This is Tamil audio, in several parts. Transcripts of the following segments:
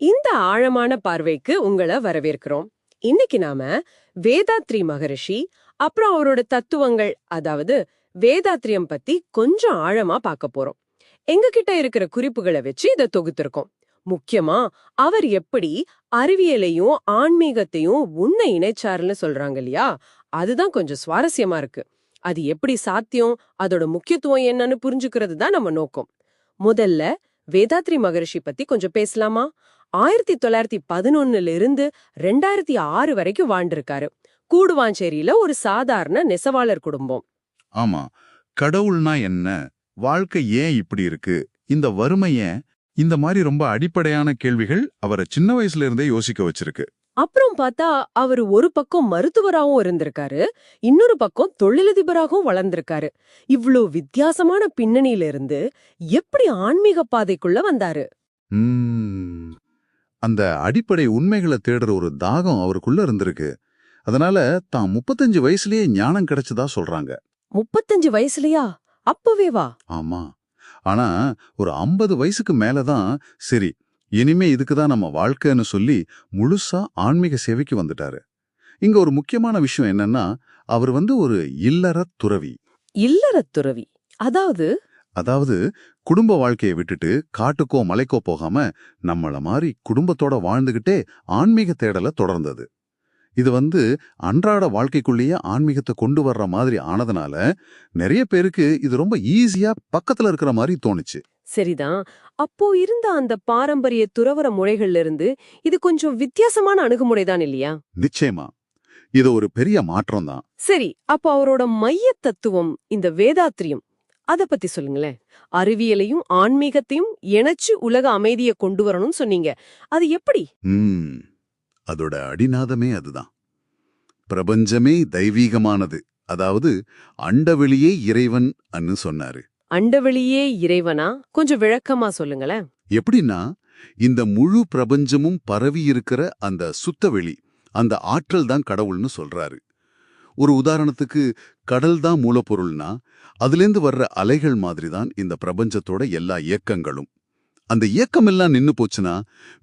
இந்த ஆழமான பார்வைக்கு உங்களை வரவேற்கிறோம். இன்னைக்கு நாம வேதாத்ரி மகரிஷி அப்புறம் அவரோட தத்துவங்கள் அதாவது வேதாத்ரியம் பத்தி கொஞ்சம் ஆழமா பார்க்க போறோம். எங்ககிட்ட இருக்கிற குறிப்புகளை வச்சு இதை தொகுத்திருக்கோம். முக்கியமா அவர் எப்படி அறிவியலையும் ஆன்மீகத்தையும் உன்னை இணைச்சாருன்னு சொல்றாங்க இல்லையா? அதுதான் கொஞ்சம் சுவாரஸ்யமா இருக்கு. அது எப்படி சாத்தியம் அதோட முக்கியத்துவம் என்னன்னு புரிஞ்சுக்கிறது தான் நம்ம நோக்கம். முதல்ல வேதாத்ரி மகரிஷி பத்தி கொஞ்சம் பேசலாமா? ஆயிரத்தி தொள்ளாயிரத்தி பதினொன்னுல இருந்து ரெண்டாயிரத்தி ஆறு வரைக்கும் வாழ்ந்திருக்காரு. கூடுவாஞ்சேரியில ஒரு சாதாரண நெசவாளர் குடும்பம். ஆமா. கடவுள்னா என்ன? வாழ்க்கை ஏன் இப்படி இருக்கு? இந்த வறுமை ஏன் இந்த மாதிரி ரொம்ப அடிப்படையான கேள்விகள் அவரை சின்ன வயசுல இருந்தே யோசிக்க வச்சிருக்கு. அப்புறம் பார்த்தா அவர் ஒரு பக்கம் மருத்துவராகவும் இருந்திருக்காரு இன்னொரு பக்கம் தொழிலதிபராகவும் வளர்ந்திருக்காரு. இவ்ளோ வித்தியாசமான பின்னணியில இருந்து எப்படி ஆன்மீக பாதைக்குள்ள வந்தாரு? உம், அந்த அடிப்படை உண்மைகளை தேடுற ஒரு தாகம் அவருக்குள்ள இருந்திருக்கு. அதனால தான் முப்பத்தஞ்சு வயசுலயே ஞானம் கிடைச்சதா சொல்றாங்க. முப்பத்தஞ்சு வயசுலயா? அப்பவே வா. ஆமா. ஆனா ஒரு ஐம்பது வயசுக்கு மேலதான் சரி இனிமே இதுக்கு தான் நம்ம வாழ்க்கைன்னு சொல்லி முழுசா ஆன்மீக சேவைக்கு வந்துட்டாரு. இங்க ஒரு முக்கியமான விஷயம் என்னன்னா அவர் வந்து ஒரு இல்லற துறவி. இல்லறத் துறவி. அதாவது? அதாவது குடும்ப வாழ்க்கையை விட்டுட்டு காட்டுக்கோ மலைக்கோ போகாம நம்மள மாதிரி குடும்பத்தோட வாழ்ந்துகிட்டே ஆன்மீக தேடலை தொடர்ந்தது. இது வந்து அன்றாட வாழ்க்கைக்குள்ளேயே ஆன்மீகத்தை கொண்டு வர்ற மாதிரி ஆனதுனால நிறைய பேருக்கு இது ரொம்ப ஈஸியா பக்கத்துல இருக்கிற மாதிரி தோணுச்சு. சரிதான். அப்போ இருந்த அந்த பாரம்பரிய துறவர முறைகள்ல இருந்து இது கொஞ்சம் வித்தியாசமான அணுகுமுறைதான் இல்லையா? நிச்சயமா. இது ஒரு பெரிய மாற்றம் தான் சரி அப்போ அவரோட மைய தத்துவம் இந்த வேதாத்ரியம் அத பத்தி சொல்லுங்களேன். அறிவியலையும் ஆன்மீகத்தையும் இணைச்சு உலக அமைதியை கொண்டு வரணும்னு சொன்னீங்க. அது எப்படி? அதோட அடிநாதமே அதுதான். பிரபஞ்சமே தெய்வீகமானது. அதாவது அண்டவெளியே இறைவன் அன்னு சொன்னாரு. அண்டவெளியே இறைவனா? கொஞ்சம் விளக்கமா சொல்லுங்களேன். எப்படின்னா இந்த முழு பிரபஞ்சமும் பரவி இருக்கிற அந்த சுத்தவெளி அந்த ஆற்றல் தான் கடவுள்னு சொல்றாரு. ஒரு உதாரணத்துக்கு கடல் தான் மூலப்பொருள்னா அதுலேருந்து வர்ற அலைகள் மாதிரி தான் இந்த பிரபஞ்சத்தோட எல்லா இயக்கங்களும். அந்த இயக்கம் எல்லாம் நின்னு போச்சுன்னா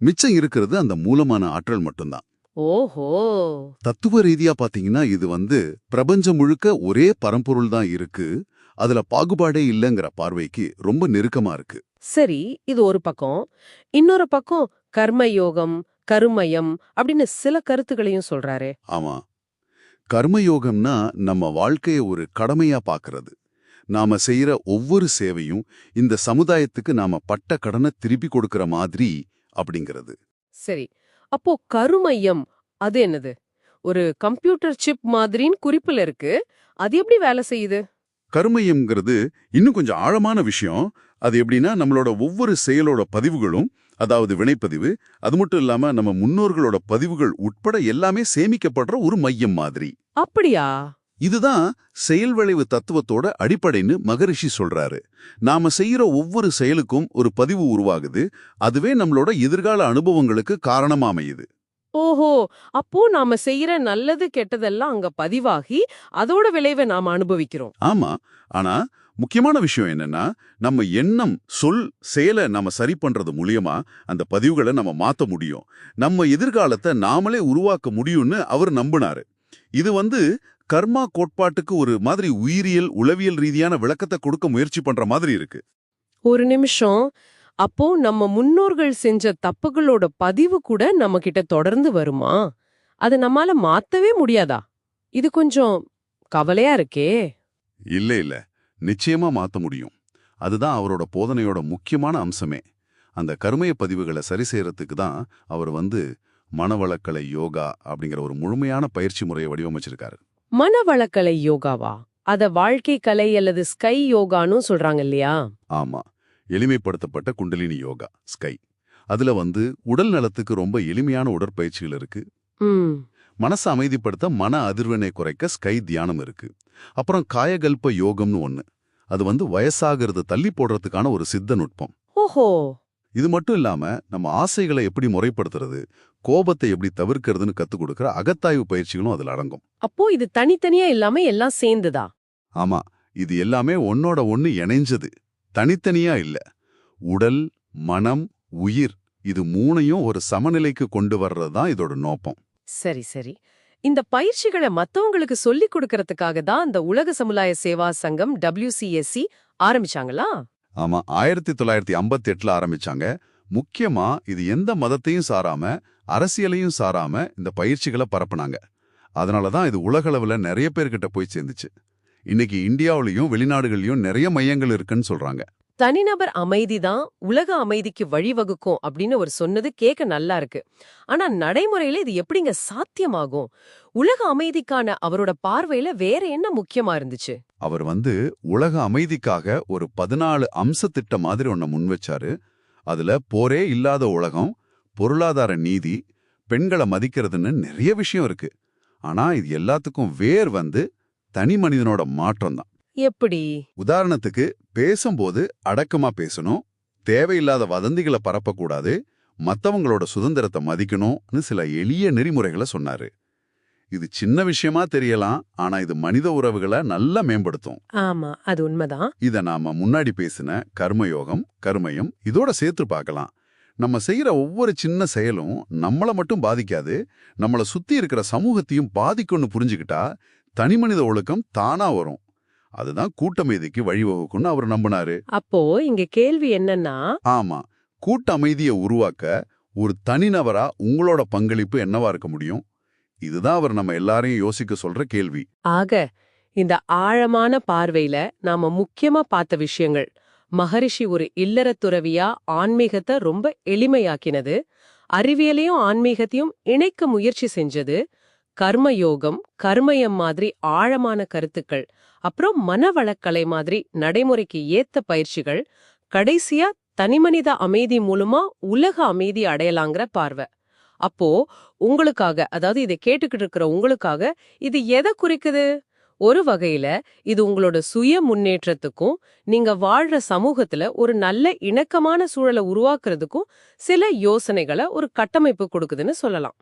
மிச்சம் இருக்கிறது அந்த மூலமான ஆற்றல் மட்டும்தான். ஓஹோ! தத்துவ ரீதியா பாத்தீங்கன்னா இது வந்து பிரபஞ்சம் முழுக்க ஒரே பரம்பொருள் தான் இருக்கு. அதுல பாகுபாடே இல்லைங்கிற பார்வைக்கு ரொம்ப நெருக்கமா இருக்கு. சரி இது ஒரு பக்கம். இன்னொரு பக்கம் கர்மயோகம் கருமயம் அப்படின்னு சில கருத்துக்களையும் சொல்றாரே. ஆமா. கர்மயோகம்னா நம்ம வாழ்க்கைய ஒரு கடமையா பார்க்கறது நாம செய்யற ஒவ்வொரு சேவையும் இந்த சமுதாயத்துக்கு நாம பட்ட கடனை திருப்பி கொடுக்கற மாதிரி அப்படிங்கிறது. சரி. அப்போ கருமையம் அது என்னது? ஒரு கம்ப்யூட்டர் சிப் மாதிரின்னு குறிப்புல இருக்கு. அது எப்படி வேலை செய்யுது? கர்மயம்ங்கிறது இன்னும் கொஞ்சம் ஆழமான விஷயம். அது எப்படின்னா நம்மளோட ஒவ்வொரு செயலோட பதிவுகளும் அதாவது வினைப்பதிவு அது மட்டும் இல்லாம நம்ம முன்னோர்களோட பதிவுகள் உட்பட எல்லாமே சேமிக்கப்படுற ஒரு மையம் மாதிரி. அப்படியா? இதுதான் செயல் விளைவு தத்துவத்தோட அடிப்படைன்னு மகரிஷி சொல்றாரு. நாம செய்யற ஒவ்வொரு செயலுக்கும் ஒரு பதிவு உருவாகுது. அதுவே நம்மளோட எதிர்கால அனுபவங்களுக்கு காரணமா அமையுது. ஓஹோ! அப்போ நாம செய்யற நல்லது கெட்டதெல்லாம் அங்க பதிவாகி அதோட விளைவை நாம அனுபவிக்கிறோம். ஆமா. ஆனா முக்கியமான விஷயம் என்னன்னா நம்ம எண்ணம் சொல் செயலை நம்ம சரி பண்றது மூலியமா அந்த பதிவுகளை நம்ம மாத்த முடியும். நம்ம எதிர்காலத்தை நாமளே உருவாக்க முடியும்னு அவர் நம்பினாரு. இது வந்து கர்மா கோட்பாட்டுக்கு ஒரு மாதிரி உயிரியல் உளவியல் ரீதியான விளக்கத்தை கொடுக்க முயற்சி பண்ற மாதிரி இருக்கு. ஒரு நிமிஷம். அப்போ நம்ம முன்னோர்கள் செஞ்ச தப்புகளோட பதிவு கூட நம்ம கிட்ட தொடர்ந்து வருமா? அது நம்மால மாத்தவே முடியாதா? இது கொஞ்சம் கவலையா இருக்கே. இல்ல இல்ல. நிச்சயமா மாத்த முடியும். அதுதான் அவரோட போதனையோட முக்கியமான அம்சமே. அந்த கருமைய பதிவுகளை சரி செய்யறதுக்கு தான் அவர் வந்து மனவளக்கலை யோகா அப்படிங்கிற ஒரு முழுமையான பயிற்சி முறையை வடிவமைச்சிருக்காரு. மனவளக்கலை யோகாவா? அத வாழ்க்கை கலை அல்லது ஸ்கை யோகான்னு சொல்றாங்க இல்லையா? ஆமா. எளிமைப்படுத்தப்பட்ட குண்டலினி யோகா ஸ்கை. அதுல வந்து உடல் நலத்துக்கு ரொம்ப எளிமையான உடற்பயிற்சிகள் இருக்கு. மனசை அமைதிப்படுத்த மன அதிர்வெண்ணை குறைக்க ஸ்கை தியானம் இருக்கு. அப்புறம் காயகல்ப யோகம்னு ஒண்ணு. அது வந்து வயசாகிறது தள்ளி போடுறதுக்கான ஒரு சித்த நுட்பம். ஓஹோ! இது மட்டும் இல்லாம நம்ம ஆசைகளை எப்படி முறைப்படுத்துறது கோபத்தை எப்படி தவிர்க்கிறதுன்னு கத்துக் கொடுக்கிற அகத்தாய்வு பயிற்சிகளும் அதுல அடங்கும். அப்போ இது தனித்தனியா இல்லாம எல்லாம் சேர்ந்துதா? ஆமா இது எல்லாமே ஒன்னோட ஒண்ணு இணைஞ்சது. தனித்தனியா இல்ல. உடல் மனம் உயிர் இது மூணையும் ஒரு சமநிலைக்கு கொண்டு வர்றது தான் இதோட நோக்கம் சரி சரி. இந்த பயிற்சிகளை மத்தவங்களுக்கு சொல்லிக் கொடுக்கறதுக்காக தான் இந்த உலக சமுதாய சேவா சங்கம் டபிள்யூசிஎஸ்சி ஆரம்பிச்சாங்களா ஆமா ஆயிரத்தி தொள்ளாயிரத்தி ஐம்பத்தி எட்டுல ஆரம்பிச்சாங்க. முக்கியமா இது எந்த மதத்தையும் சாராம அரசியலையும் சாராம இந்த பயிற்சிகளை பரப்புனாங்க. அதனால தான் இது உலகளவுல நிறைய பேர்கிட்ட போய் சேர்ந்துச்சு. இன்னைக்கு இந்தியாவுலயும் வெளிநாடுகள்லயும் நிறைய மையங்கள் இருக்குன்னு சொல்றாங்க. தனிநபர் அமைதி தான் உலக அமைதிக்கு வழிவகுக்கும் அப்படின்னு அவர் சொன்னது கேட்க நல்லா இருக்கு. ஆனா நடைமுறையில இது எப்படிங்க சாத்தியமாகும்? உலக அமைதிக்கான அவரோட பார்வையில வேற என்ன முக்கியமா இருந்துச்சு? அவர் வந்து உலக அமைதிக்காக ஒரு பதினாலு அம்ச திட்டம் மாதிரி ஒன்ன முன் வச்சாரு. அதுல போரே இல்லாத உலகம் பொருளாதார நீதி பெண்களை மதிக்கிறதுன்னு நிறைய விஷயம் இருக்கு. ஆனா இது எல்லாத்துக்கும் வேர் வந்து தனி மனிதனோட மாற்றம் தான் எப்படி? உதாரணத்துக்கு பேசும்போது அடக்கமா பேசணும் தேவையில்லாத வதந்திகளை பரப்பக்கூடாது மத்தவங்களோட சுதந்திரத்தை மதிக்கணும்னு சில எளிய நெறிமுறைகளை சொன்னாரு. இது சின்ன விஷயமா தெரியலாம் ஆனா இது மனித உறவுகளை நல்லா மேம்படுத்தும். ஆமா அது உண்மைதான். இத நாம முன்னாடி பேசின கர்மயோகம் கர்மயம் இதோட சேர்த்து பார்க்கலாம். நம்ம செய்யற ஒவ்வொரு சின்ன செயலும் நம்மள மட்டும் பாதிக்காது நம்மள சுத்தி இருக்கிற சமூகத்தையும் பாதிக்கும்னு புரிஞ்சுக்கிட்டா தனிமனித ஒழுக்கம் தானா வரும். அதுதான் கூட்டமைதிக்கு வழிவகுக்கும்னு அவர் நம்பினாரு. அப்போ இங்க கேள்வி என்னன்னா ஆமா கூட்ட அமைதியை உருவாக்க ஒரு தனிநபரா உங்களோட பங்களிப்பு என்னவா இருக்க முடியும்? இதுதான் அவர் நம்ம எல்லாரையும் யோசிக்க சொல்ற கேள்வி. ஆக இந்த ஆழமான பார்வையில நாம முக்கியமா பார்த்த விஷயங்கள் மகரிஷி ஒரு இல்லறத் துறவியா ஆன்மீகத்தை ரொம்ப எளிமையாக்கினது அறிவியலையும் ஆன்மீகத்தையும் இணைக்க முயற்சி செஞ்சது கர்மயோகம் கர்மயம் மாதிரி ஆழமான கருத்துக்கள் அப்புறம் மனவளக்கலை மாதிரி நடைமுறைக்கு ஏத்த பயிற்சிகள் கடைசியா தனிமனித அமைதி மூலமா உலக அமைதி அடையலாங்கிற பார்வை. அப்போ உங்களுக்காக அதாவது இதை கேட்டுக்கிட்டு இருக்கிற உங்களுக்காக இது எதை குறிக்குது? ஒரு வகையில இது உங்களோட சுய முன்னேற்றத்துக்கும் நீங்க வாழ்ற சமூகத்துல ஒரு நல்ல இணக்கமான சூழலை உருவாக்குறதுக்கும் சில யோசனைகளை ஒரு கட்டமைப்பு கொடுக்குதுன்னு சொல்லலாம்.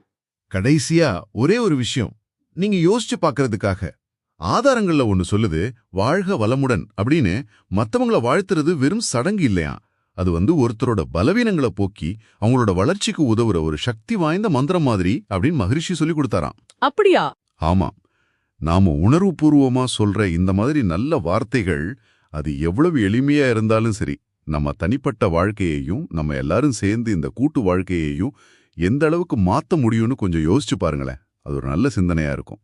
கடைசியா ஒரே ஒரு விஷயம். நீங்க யோசிச்சு பார்க்கறதுக்காக ஆதாரங்கள்ல ஒன்னு சொல்லுது வாழ்க வளமுடன் அப்படின்னு மத்தவங்கள வாழ்த்துறது வெறும் சடங்கு இல்லையா? அது வந்து ஒருத்தரோட பலவீனங்களை போக்கி அவங்களோட வளர்ச்சிக்கு உதவுற ஒரு சக்தி வாய்ந்த மந்திரம் மாதிரி அப்படின்னு மகரிஷி சொல்லி கொடுத்தாராம். அப்படியா? ஆமா. நாம உணர்வுபூர்வமா சொல்ற இந்த மாதிரி நல்ல வார்த்தைகள் அது எவ்வளவு எளிமையா இருந்தாலும் சரி நம்ம தனிப்பட்ட வாழ்க்கையையும் நம்ம எல்லாரும் சேர்ந்து இந்த கூட்டு வாழ்க்கையையும் எந்த அளவுக்கு மாத்த முடியும்னு கொஞ்சம் யோசிச்சு பாருங்களேன். அது ஒரு நல்ல சிந்தனையா இருக்கும்.